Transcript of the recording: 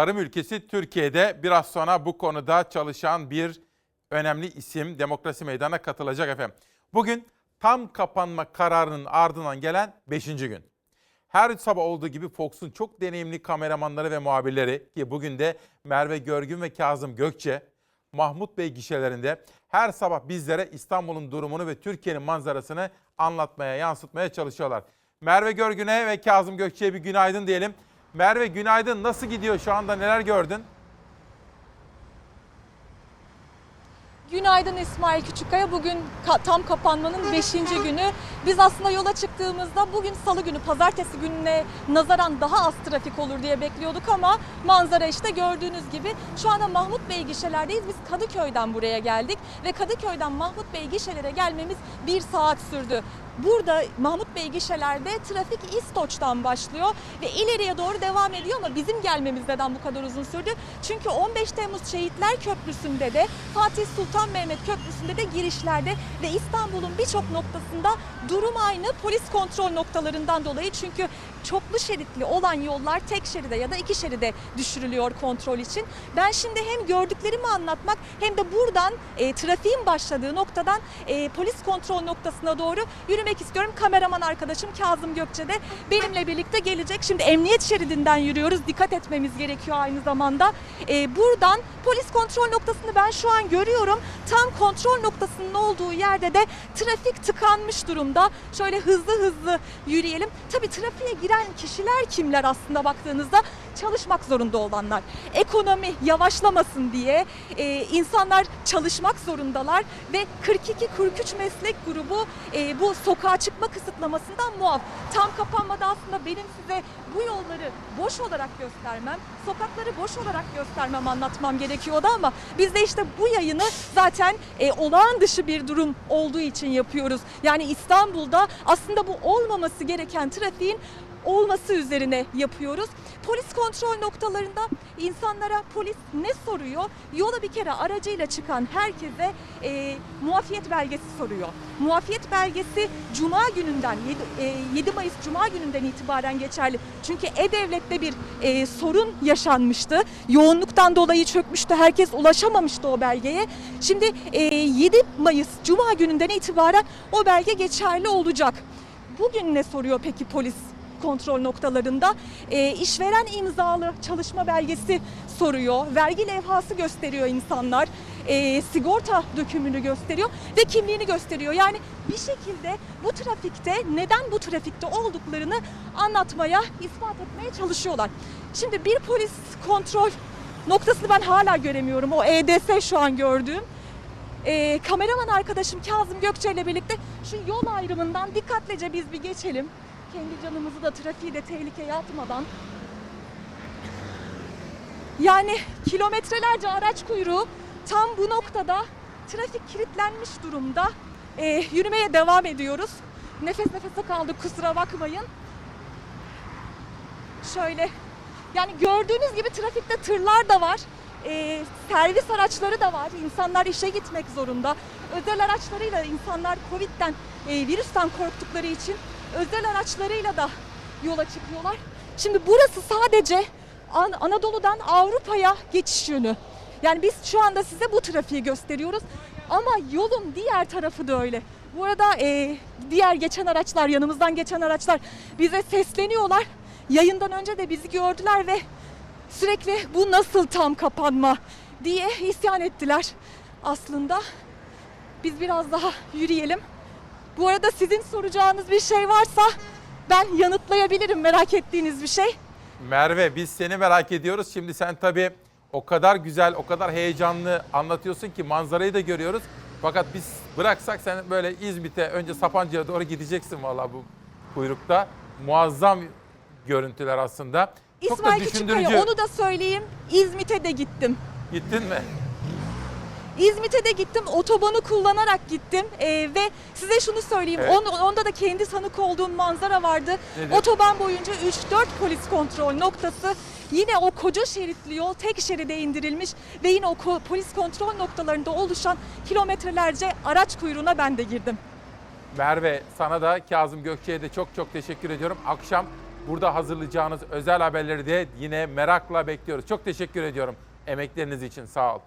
tarım ülkesi Türkiye'de biraz sonra bu konuda çalışan bir önemli isim Demokrasi Meydanı'na katılacak efendim. Bugün tam kapanma kararının ardından gelen 5. gün. Her sabah olduğu gibi Fox'un çok deneyimli kameramanları ve muhabirleri ki bugün de Merve Görgün ve Kazım Gökçe Mahmut Bey gişelerinde her sabah bizlere İstanbul'un durumunu ve Türkiye'nin manzarasını anlatmaya, yansıtmaya çalışıyorlar. Merve Görgün'e ve Kazım Gökçe'ye bir günaydın diyelim. Merve günaydın. Nasıl gidiyor şu anda? Neler gördün? Günaydın İsmail Küçükkaya. Bugün ka- tam kapanmanın 5. günü. Biz aslında yola çıktığımızda bugün salı günü, pazartesi gününe nazaran daha az trafik olur diye bekliyorduk ama manzara işte gördüğünüz gibi. Şu anda Mahmut Bey gişelerdeyiz. Biz Kadıköy'den buraya geldik ve Kadıköy'den Mahmut Bey gişelere gelmemiz bir saat sürdü. Burada Mahmut Bey gişelerde trafik İstoç'tan başlıyor ve ileriye doğru devam ediyor ama bizim gelmemiz neden bu kadar uzun sürdü? Çünkü 15 Temmuz Şehitler Köprüsü'nde de Fatih Sultan Mehmet Köprüsü'nde de girişlerde ve İstanbul'un birçok noktasında durum aynı polis kontrol noktalarından dolayı çünkü çoklu şeritli olan yollar tek şeride ya da iki şeride düşürülüyor kontrol için. Ben şimdi hem gördüklerimi anlatmak hem de buradan e, trafiğin başladığı noktadan e, polis kontrol noktasına doğru yürümek istiyorum. Kameraman arkadaşım Kazım Gökçe de benimle birlikte gelecek. Şimdi emniyet şeridinden yürüyoruz. Dikkat etmemiz gerekiyor aynı zamanda. E, buradan polis kontrol noktasını ben şu an görüyorum. Tam kontrol noktasının olduğu yerde de trafik tıkanmış durumda. Şöyle hızlı hızlı yürüyelim. Tabii trafiğe giren kişiler kimler aslında baktığınızda çalışmak zorunda olanlar. Ekonomi yavaşlamasın diye e, insanlar çalışmak zorundalar ve 42-43 meslek grubu e, bu sokağa çıkma kısıtlamasından muaf. Tam kapanmada aslında benim size bu yolları boş olarak göstermem, sokakları boş olarak göstermem anlatmam gerekiyordu ama biz de işte bu yayını zaten e, olağan dışı bir durum olduğu için yapıyoruz. Yani İstanbul'da aslında bu olmaması gereken trafiğin olması üzerine yapıyoruz. Polis kontrol noktalarında insanlara polis ne soruyor? Yola bir kere aracıyla çıkan herkese e, muafiyet belgesi soruyor. Muafiyet belgesi Cuma gününden 7, e, 7 Mayıs Cuma gününden itibaren geçerli. Çünkü E-Devlet'te bir e, sorun yaşanmıştı. Yoğunluktan dolayı çökmüştü. Herkes ulaşamamıştı o belgeye. Şimdi e, 7 Mayıs Cuma gününden itibaren o belge geçerli olacak. Bugün ne soruyor peki polis kontrol noktalarında? E, işveren imzalı çalışma belgesi soruyor. Vergi levhası gösteriyor insanlar. E, sigorta dökümünü gösteriyor ve kimliğini gösteriyor. Yani bir şekilde bu trafikte neden bu trafikte olduklarını anlatmaya, ispat etmeye çalışıyorlar. Şimdi bir polis kontrol noktasını ben hala göremiyorum. O EDS şu an gördüğüm. Ee, kameraman arkadaşım Kazım Gökçe ile birlikte şu yol ayrımından dikkatlice biz bir geçelim. Kendi canımızı da trafiği de tehlikeye atmadan. Yani kilometrelerce araç kuyruğu tam bu noktada trafik kilitlenmiş durumda. Ee, yürümeye devam ediyoruz. Nefes nefese kaldık kusura bakmayın. Şöyle yani gördüğünüz gibi trafikte tırlar da var. Ee, servis araçları da var. İnsanlar işe gitmek zorunda. Özel araçlarıyla insanlar Covid'den, e, virüsten korktukları için özel araçlarıyla da yola çıkıyorlar. Şimdi burası sadece An- Anadolu'dan Avrupa'ya geçiş yönü. Yani biz şu anda size bu trafiği gösteriyoruz. Ama yolun diğer tarafı da öyle. Bu arada e, diğer geçen araçlar, yanımızdan geçen araçlar bize sesleniyorlar. Yayından önce de bizi gördüler ve sürekli bu nasıl tam kapanma diye isyan ettiler aslında. Biz biraz daha yürüyelim. Bu arada sizin soracağınız bir şey varsa ben yanıtlayabilirim merak ettiğiniz bir şey. Merve biz seni merak ediyoruz. Şimdi sen tabii o kadar güzel, o kadar heyecanlı anlatıyorsun ki manzarayı da görüyoruz. Fakat biz bıraksak sen böyle İzmit'e önce Sapanca'ya doğru gideceksin vallahi bu kuyrukta. Muazzam görüntüler aslında. Çok da İsmail düşündürücü. Küçükkaya onu da söyleyeyim. İzmit'e de gittim. Gittin mi? İzmit'e de gittim. Otobanı kullanarak gittim. Ee, ve size şunu söyleyeyim. Evet. on- onda da kendi tanık olduğum manzara vardı. Nedir? Otoban boyunca 3-4 polis kontrol noktası. Yine o koca şeritli yol tek şeride indirilmiş ve yine o ko- polis kontrol noktalarında oluşan kilometrelerce araç kuyruğuna ben de girdim. Merve sana da Kazım Gökçe'ye de çok çok teşekkür ediyorum. Akşam burada hazırlayacağınız özel haberleri de yine merakla bekliyoruz. Çok teşekkür ediyorum emekleriniz için. Sağ ol.